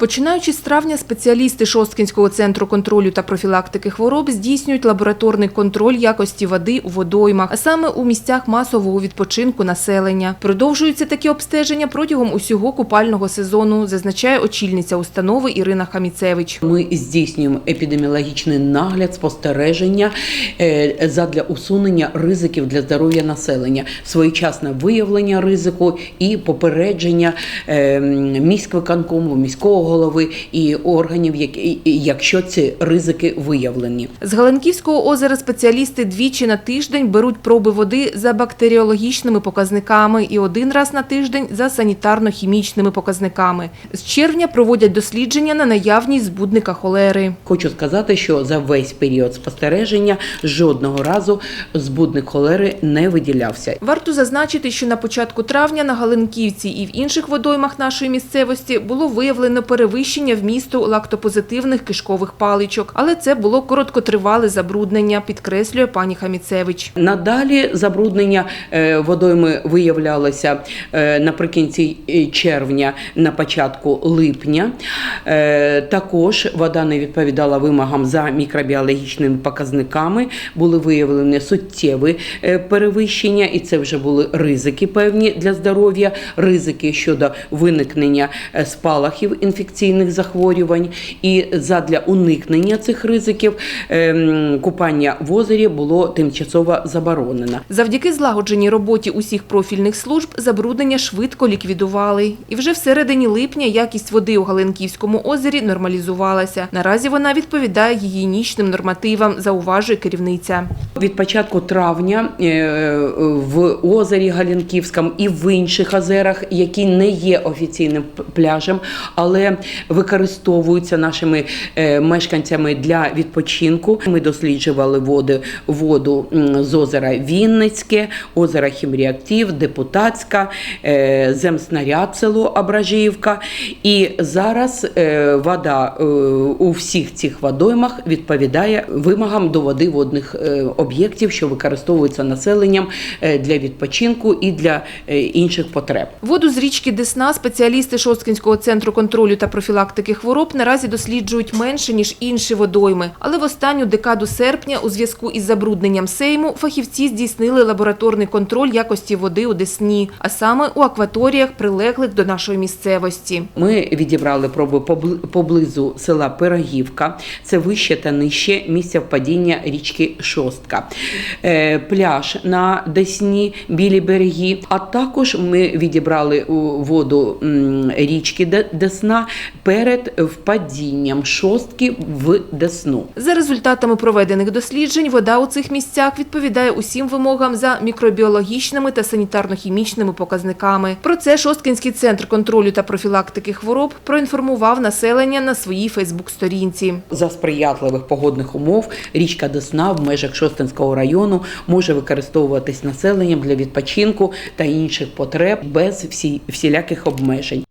Починаючи з травня, спеціалісти Шосткінського центру контролю та профілактики хвороб здійснюють лабораторний контроль якості води у водоймах, а саме у місцях масового відпочинку населення. Продовжуються такі обстеження протягом усього купального сезону, зазначає очільниця установи Ірина Хаміцевич. Ми здійснюємо епідеміологічний нагляд, спостереження е, задля усунення ризиків для здоров'я населення, своєчасне виявлення ризику і попередження е, міськвиконкому, міського голови і органів, якщо ці ризики виявлені. З Галенківського озера спеціалісти двічі на тиждень беруть проби води за бактеріологічними показниками і один раз на тиждень за санітарно-хімічними показниками. З червня проводять дослідження на наявність збудника холери. Хочу сказати, що за весь період спостереження жодного разу збудник холери не виділявся. Варто зазначити, що на початку травня на Галенківці і в інших водоймах нашої місцевості було виявлено перевищення вмісту лактопозитивних кишкових паличок, але це було короткотривале забруднення, підкреслює пані Хаміцевич. Надалі забруднення е, водойми виявлялося е, наприкінці е, червня, на початку липня. Також вода не відповідала вимогам за мікробіологічними показниками. Були виявлені суттєві перевищення, і це вже були ризики певні для здоров'я, ризики щодо виникнення спалахів інфекційних захворювань. І задля уникнення цих ризиків е, купання в озері було тимчасово заборонено. Завдяки злагодженій роботі усіх профільних служб забруднення швидко ліквідували. І вже в середині липня якість води у Галенківському озері нормалізувалася. Наразі вона відповідає гігієнічним нормативам, зауважує керівниця. Від початку травня е, в озері Галінківському і в інших озерах, які не є офіційним пляжем, але використовуються нашими е, мешканцями для відпочинку. Ми досліджували води, воду з озера Вінницьке, озера Хімреактив, Депутатська, е, земснаряд село Абражіївка. І зараз е, вода у всіх цих водоймах відповідає вимогам до води водних об'єктів, що використовуються населенням для відпочинку і для інших потреб. Воду з річки Десна спеціалісти Шосткінського центру контролю та профілактики хвороб наразі досліджують менше, ніж інші водойми. Але в останню декаду серпня у зв'язку із забрудненням Сейму фахівці здійснили лабораторний контроль якості води у Десні, а саме у акваторіях, прилеглих до нашої місцевості. Ми відібрали проби побли- поблизу села Пирогівка, це вище та нижче місця впадіння річки Шостка, Е, пляж на Десні, білі береги. А також ми відібрали воду річки Де- Десна перед впадінням шостки в Десну. За результатами проведених досліджень, вода у цих місцях відповідає усім вимогам за мікробіологічними та санітарно-хімічними показниками. Про це Шосткінський центр контролю та профілактики хвороб проінформував населення на своїй Фейсбук-сторінці. За сприятливих погодних умов річка Десна в межах Шостинського району може використовуватись населенням для відпочинку та інших потреб без всі, всіляких обмежень.